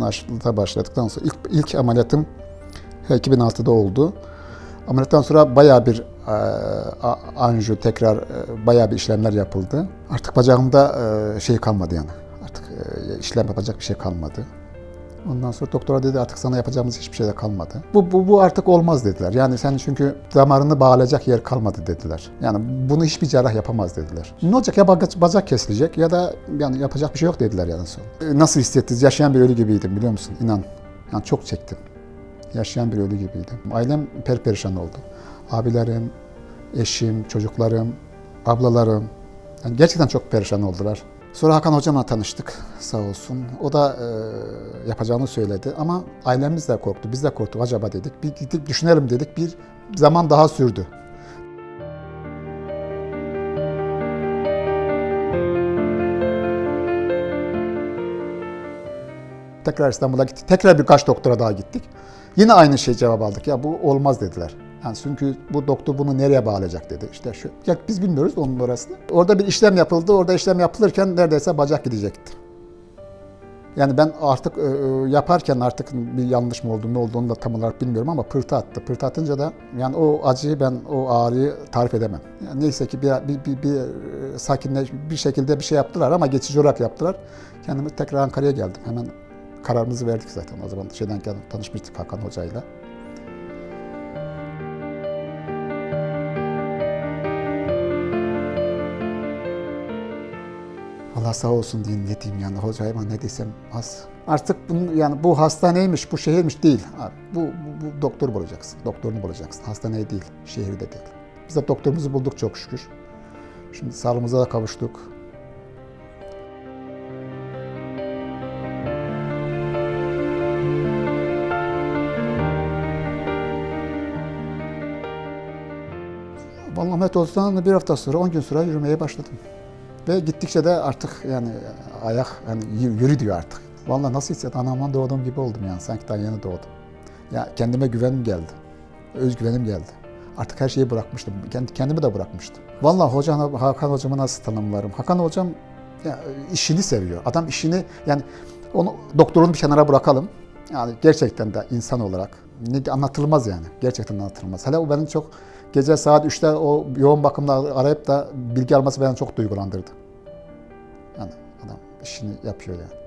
aşıda başladıktan sonra ilk, ilk ameliyatım 2006'da oldu. Ameliyattan sonra bayağı bir e, a- anjiyo tekrar e, bayağı bir işlemler yapıldı. Artık bacağımda e, şey kalmadı yani. Artık e, işlem yapacak bir şey kalmadı. Ondan sonra doktora dedi artık sana yapacağımız hiçbir şey de kalmadı. Bu, bu, bu artık olmaz dediler. Yani sen çünkü damarını bağlayacak yer kalmadı dediler. Yani bunu hiçbir cerrah yapamaz dediler. Ne olacak ya bacak, kesilecek ya da yani yapacak bir şey yok dediler yani son. E, Nasıl hissettiniz? Yaşayan bir ölü gibiydim biliyor musun? İnan. Yani çok çektim. Yaşayan bir ölü gibiydim. Ailem perperişan oldu. Abilerim, eşim, çocuklarım, ablalarım. Yani gerçekten çok perişan oldular. Sonra Hakan hocamla tanıştık sağ olsun. O da e, yapacağını söyledi ama ailemiz de korktu. Biz de korktuk acaba dedik. Bir gidip düşünelim dedik. Bir zaman daha sürdü. Tekrar İstanbul'a gittik. Tekrar birkaç doktora daha gittik. Yine aynı şey cevap aldık. Ya bu olmaz dediler. Yani çünkü bu doktor bunu nereye bağlayacak dedi. İşte şu, ya biz bilmiyoruz onun orasını. Orada bir işlem yapıldı. Orada işlem yapılırken neredeyse bacak gidecekti. Yani ben artık e, e, yaparken artık bir yanlış mı oldu, ne oldu da tam olarak bilmiyorum ama pırtı attı. Pırtı atınca da yani o acıyı ben, o ağrıyı tarif edemem. Yani neyse ki bir, bir, bir, bir e, sakinleş, bir şekilde bir şey yaptılar ama geçici olarak yaptılar. Kendimi tekrar Ankara'ya geldim. Hemen kararımızı verdik zaten o zaman. Şeyden tanışmıştık Hakan Hoca'yla. Allah sağ olsun diyeyim ne diyeyim yani hocaya ne desem az. Artık bunun, yani bu hastaneymiş, bu şehirmiş değil. Bu, bu, bu doktor bulacaksın, doktorunu bulacaksın. Hastane değil, şehirde değil. Biz de doktorumuzu bulduk çok şükür. Şimdi sağlığımıza da kavuştuk. Vallahi Mehmet Oğuz'dan bir hafta sonra, 10 gün sonra yürümeye başladım. Ve gittikçe de artık yani ayak yani yürü diyor artık. Vallahi nasıl hissettim? Anamdan doğduğum gibi oldum yani. Sanki daha yeni doğdum. Ya kendime güvenim geldi. Özgüvenim geldi. Artık her şeyi bırakmıştım. Kendi, kendimi de bırakmıştım. Vallahi hocam, Hakan hocamı nasıl tanımlarım? Hakan hocam ya, işini seviyor. Adam işini yani onu doktorunu bir kenara bırakalım. Yani gerçekten de insan olarak ne anlatılmaz yani. Gerçekten anlatılmaz. Hele o benim çok gece saat 3'te o yoğun bakımda arayıp da bilgi alması beni çok duygulandırdı. Yani adam işini yapıyor yani.